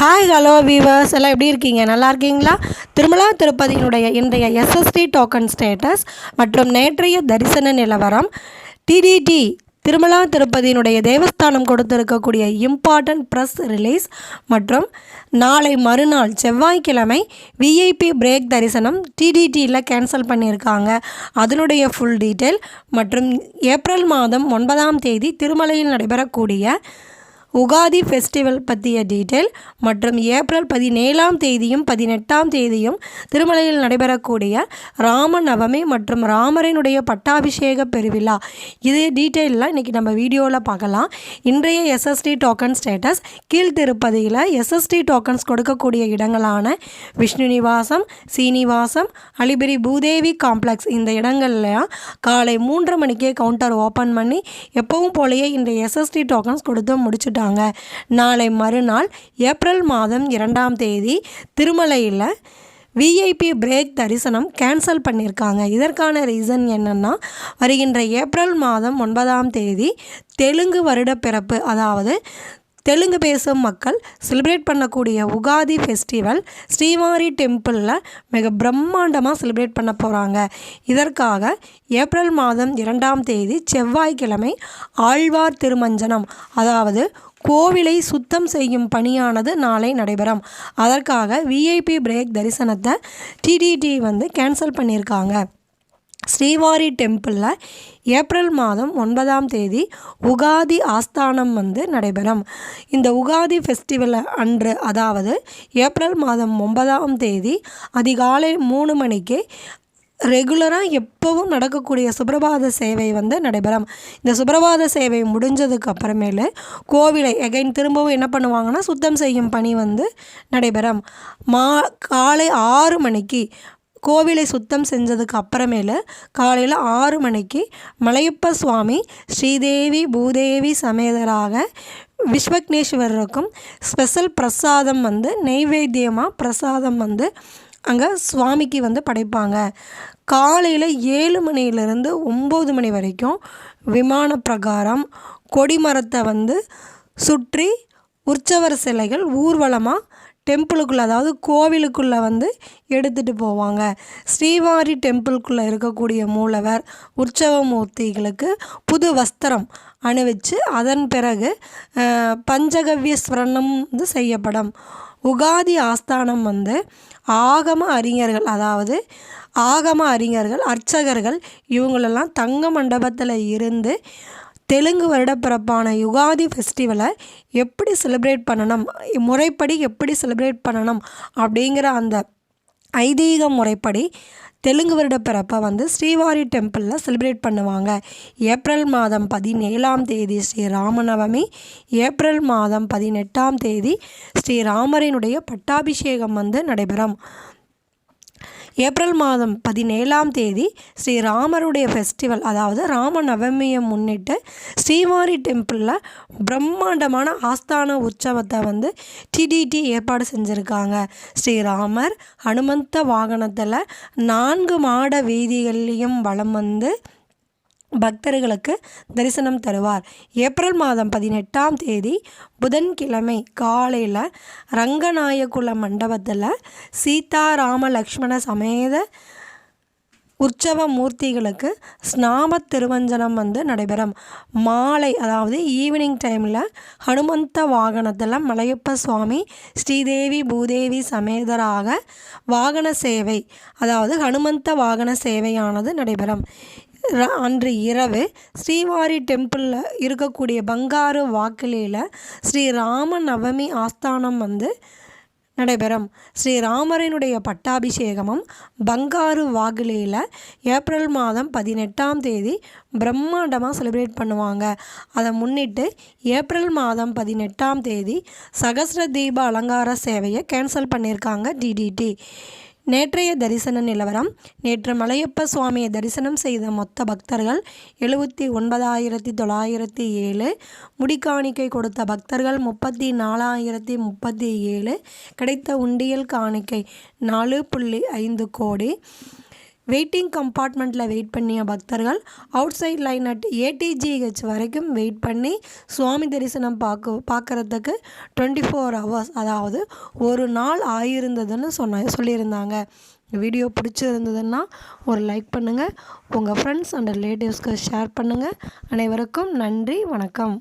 Hi hello viewers எல்லாம் எப்படி இருக்கீங்க? நல்லா இருக்கீங்களா? திருமலா திருப்பதியினுடைய இன்றைய எஸ்எஸ்டி டோக்கன் ஸ்டேட்டஸ் மற்றும் நேற்றைய தரிசன நிலவரம். டிடிடி திருமலா திருப்பதியினுடைய தேவஸ்தானம் கொடுத்திருக்கக்கூடிய இம்பார்ட்டன்ட் ப்ரெஸ் ரிலீஸ் மற்றும் நாளை மறுநாள் செவ்வாய்க்கிழமை விஐபி பிரேக் தரிசனம் டிடிடியில் கேன்சல் பண்ணியிருக்காங்க. அதனுடைய ஃபுல் டீட்டெயில் மற்றும் ஏப்ரல் மாதம் ஒன்பதாம் தேதி திருமலையில் நடைபெறக்கூடிய உகாதி ஃபெஸ்டிவல் பற்றிய டீட்டெயில் மற்றும் ஏப்ரல் பதினேழாம் தேதியும் பதினெட்டாம் தேதியும் திருமலையில் நடைபெறக்கூடிய ராம நவமி மற்றும் ராமரினுடைய பட்டாபிஷேக பெருவிழா. இது டீட்டெயிலெலாம் இன்றைக்கி நம்ம வீடியோவில் பார்க்கலாம். இன்றைய எஸ்எஸ்டி டோக்கன் ஸ்டேட்டஸ் கீழ்த்திருப்பதியில் எஸ்எஸ்டி டோக்கன்ஸ் கொடுக்கக்கூடிய இடங்களான விஷ்ணு நிவாசம் சீனிவாசம் அலிபிரி பூதேவி காம்ப்ளெக்ஸ் இந்த இடங்கள்ல காலை மூன்றரை மணிக்கே கவுண்டர் ஓப்பன் பண்ணி எப்பவும் போலயே இந்த எஸ்எஸ்டி டோக்கன்ஸ் கொடுத்து முடிச்சுட்டாங்க நாளை மறுநாள் ஏப்ரல் மாதம் இரண்டாம் தேதி திருமலையில் விஐபி பிரேக் தரிசனம் கேன்சல் பண்ணியிருக்காங்க இதற்கான ரீசன் என்னென்னா வருகின்ற ஏப்ரல் மாதம் ஒன்பதாம் தேதி தெலுங்கு வருட பிறப்பு அதாவது தெலுங்கு பேசும் மக்கள் செலிப்ரேட் பண்ணக்கூடிய உகாதி ஃபெஸ்டிவல் ஸ்ரீவாரி டெம்பிளில் மிக பிரம்மாண்டமாக செலிப்ரேட் பண்ண போகிறாங்க இதற்காக ஏப்ரல் மாதம் இரண்டாம் தேதி செவ்வாய்க்கிழமை ஆழ்வார் திருமஞ்சனம் அதாவது கோவிலை சுத்தம் செய்யும் பணியானது நாளை நடைபெறும். அதற்காக விஐபி பிரேக் தரிசனத்தை டிடிடி வந்து கேன்சல் பண்ணியிருக்காங்க. ஸ்ரீவாரி டெம்பிளில் ஏப்ரல் மாதம் ஒன்பதாம் தேதி உகாதி ஆஸ்தானம் வந்து நடைபெறும். இந்த உகாதி ஃபெஸ்டிவல் அன்று அதாவது ஏப்ரல் மாதம் ஒன்பதாம் தேதி அதிகாலை மூணு மணிக்கு ரெகுலராக எப்போவும் நடக்கக்கூடிய சுப்பிரபாத சேவை வந்து நடைபெறும். இந்த சுப்பிரபாத சேவை முடிஞ்சதுக்கு அப்புறமேலு கோவிலை எகைன் திரும்பவும் என்ன பண்ணுவாங்கன்னா சுத்தம் செய்யும் பணி வந்து நடைபெறும். மா காலை ஆறு மணிக்கு கோவிலை சுத்தம் செஞ்சதுக்கு அப்புறமேலு காலையில் ஆறு மணிக்கு மலையப்ப சுவாமி ஸ்ரீதேவி பூதேவி சமேதராக விஸ்வக்னேஸ்வரருக்கும் ஸ்பெஷல் பிரசாதம் வந்து நெய்வேத்தியமாக பிரசாதம் வந்து அங்கே சுவாமிக்கு வந்து படைப்பாங்க. காலையில் ஏழு மணியிலேருந்து ஒம்பது மணி வரைக்கும் விமான பிரகாரம் கொடிமரத்தை வந்து சுற்றி உற்சவர் சிலைகள் ஊர்வலமாக டெம்பிளுக்குள்ளே அதாவது கோவிலுக்குள்ளே வந்து எடுத்துகிட்டு போவாங்க. ஸ்ரீவாரி டெம்பிளுக்குள்ளே இருக்கக்கூடிய மூலவர் உற்சவ மூர்த்திகளுக்கு புது வஸ்திரம் அணிவிச்சு அதன் பிறகு பஞ்சகவ்ய ஸ்வரணம் வந்து செய்யப்படும். உகாதி ஆஸ்தானம் வந்து ஆகம அறிஞர்கள் அதாவது ஆகம அறிஞர்கள் அர்ச்சகர்கள் இவங்களெல்லாம் தங்க மண்டபத்தில் இருந்து தெலுங்கு வருடப்பிறப்பான யுகாதி ஃபெஸ்டிவலை எப்படி செலிப்ரேட் பண்ணணும்? முறைப்படி எப்படி செலிப்ரேட் பண்ணணும்? அப்படிங்கிற அந்த ஐதீக முறைப்படி தெலுங்கு வருட பிறப்பை வந்து ஸ்ரீவாரி டெம்பிளில் செலிப்ரேட் பண்ணுவாங்க. ஏப்ரல் மாதம் பதினேழாம் தேதி ஸ்ரீ ராமநவமி ஏப்ரல் மாதம் பதினெட்டாம் தேதி ஸ்ரீ ராமரினுடைய பட்டாபிஷேகம் வந்து நடைபெறும். ஏப்ரல் மாதம் பதினேழாம் தேதி ஸ்ரீ ராமருடைய ஃபெஸ்டிவல் அதாவது ராம நவமியை முன்னிட்டு ஸ்ரீமாரி டெம்பிளில் பிரம்மாண்டமான ஆஸ்தான உற்சவத்தை வந்து டிடிடி ஏற்பாடு செஞ்சுருக்காங்க. ஸ்ரீராமர் ஹனுமந்த வாகனத்தில் நான்கு மாட வீதிகள்லேயும் வலம் வந்து பக்தர்களுக்கு தரிசனம் தருவார். ஏப்ரல் மாதம் பதினெட்டாம் தேதி புதன்கிழமை காலையில் ரங்கநாயகுல மண்டபத்தில் சீதாராம லக்ஷ்மண சமேத உற்சவ மூர்த்திகளுக்கு ஸ்நாம திருவஞ்சனம் வந்து நடைபெறும். மாலை அதாவது ஈவினிங் டைமில் ஹனுமந்த வாகனத்தில் மலையப்ப சுவாமி ஸ்ரீதேவி பூதேவி சமேதராக வாகன சேவை அதாவது ஹனுமந்த வாகன சேவையானது நடைபெறும். அன்று இரவு ஸ்ரீவாரி டெம்பிளில் இருக்கக்கூடிய பங்காரு வாக்கிலியில் ஸ்ரீ ராம நவமி ஆஸ்தானம் வந்து நடைபெறும். ஸ்ரீராமரனுடைய பட்டாபிஷேகமும் பங்காரு வாகிலியில் ஏப்ரல் மாதம் பதினெட்டாம் தேதி பிரம்மாண்டமாக செலிப்ரேட் பண்ணுவாங்க. அதை முன்னிட்டு ஏப்ரல் மாதம் பதினெட்டாம் தேதி சகஸ்ர தீப அலங்கார சேவையை கேன்சல் பண்ணியிருக்காங்க டிடிடி நேற்றைய தரிசன நிலவரம். நேற்று மலையப்ப சுவாமியை தரிசனம் செய்த மொத்த பக்தர்கள் எழுபத்தி ஒன்பதாயிரத்தி தொள்ளாயிரத்தி ஏழு. முடிக்காணிக்கை கொடுத்த பக்தர்கள் முப்பத்தி நாலாயிரத்தி முப்பத்தி ஏழு. கிடைத்த உண்டியல் காணிக்கை நாலு புள்ளி ஐந்து கோடி. வெயிட்டிங் கம்பார்ட்மெண்ட்டில் வெயிட் பண்ணிய பக்தர்கள் outside line at ATGH வரைக்கும் வெயிட் பண்ணி சுவாமி தரிசனம் பார்க்க பார்க்குறதுக்கு டுவெண்ட்டி ஃபோர் ஹவர்ஸ் அதாவது ஒரு நாள் ஆகியிருந்ததுன்னு சொன்ன சொல்லியிருந்தாங்க. வீடியோ பிடிச்சிருந்ததுன்னா ஒரு லைக் பண்ணுங்கள் உங்கள் ஃப்ரெண்ட்ஸ் அண்ட் ரிலேட்டிவ்ஸ்க்கு ஷேர் பண்ணுங்கள் அனைவருக்கும் நன்றி வணக்கம்.